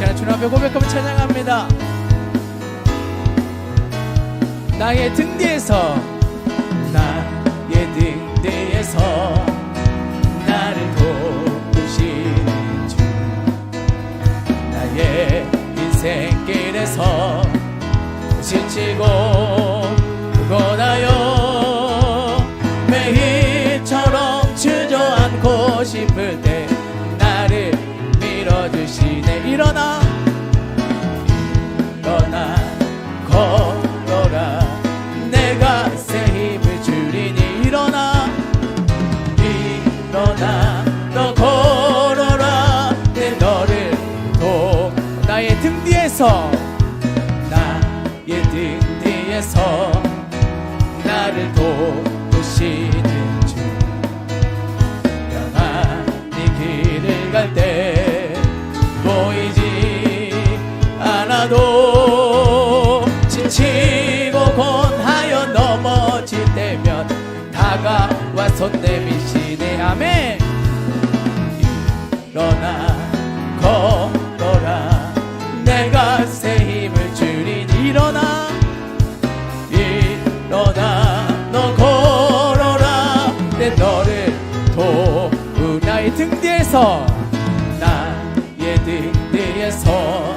시간 주님 앞에 고백하며 찬양합니다. 나의 등 뒤에서 나의 등 뒤에서 나를 도우시는 주. 나의 인생길에서 지치고 고나요. 매일처럼 주저앉고 싶을 때 나를 도우시는 주 평안히 길을 갈 때 보이지 않아도 지치고 권하여 넘어질 때면 다가와 손 내미시네 아멘. 일어나 뒤에서 나의 등 뒤에서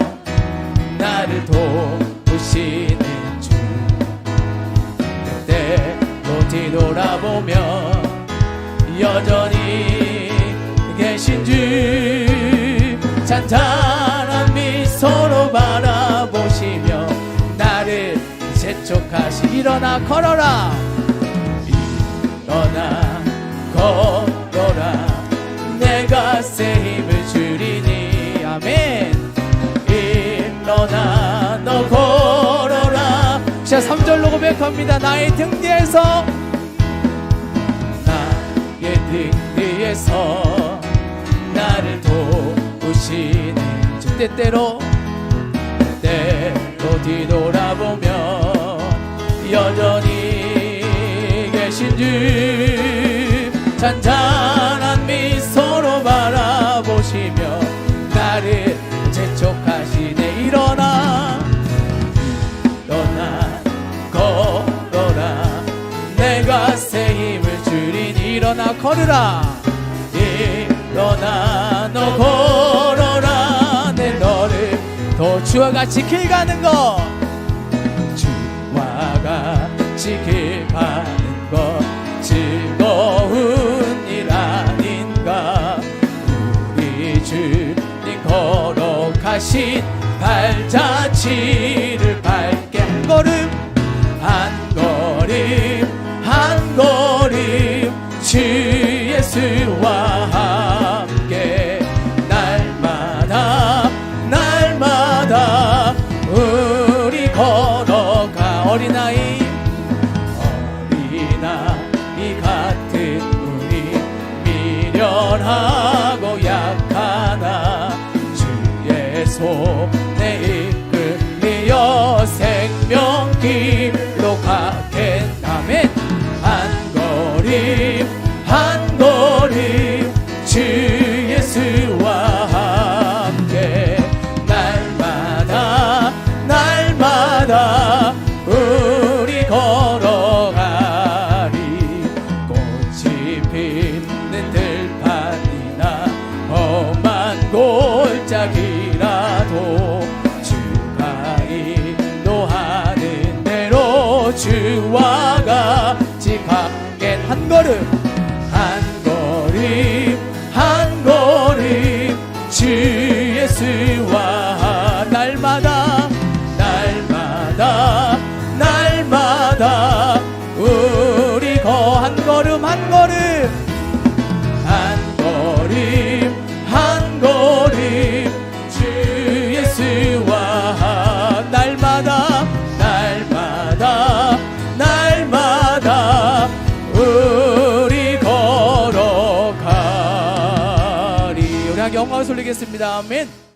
나를 도우시는 주. 그때로 뒤돌아보며 여전히 계신 주. 잔잔한 미소로 바라보시며 나를 재촉하시 일어나 걸어라. 일어나 자 3절로 고백합니다. 나의 등 뒤에서 나의 등 뒤에서 나를 도우시는 주. 때때로 때로 뒤돌아보며 여전히 계신 주. 잔잔한 미소로 바라보시며 나를 재촉하 일어나 걸으라. 일어나 너 걸어라. 내 너를 더 주와 같이 길 가는 것 주와 같이 길 가는 것 즐거운 일 아닌가. 우리 주님 거룩하신 발자취를 한 걸음. 한 어린아이 어린아이 같은 우리 미련하 주와 같이 가겠 한 걸음 영광을 돌리겠습니다. 아멘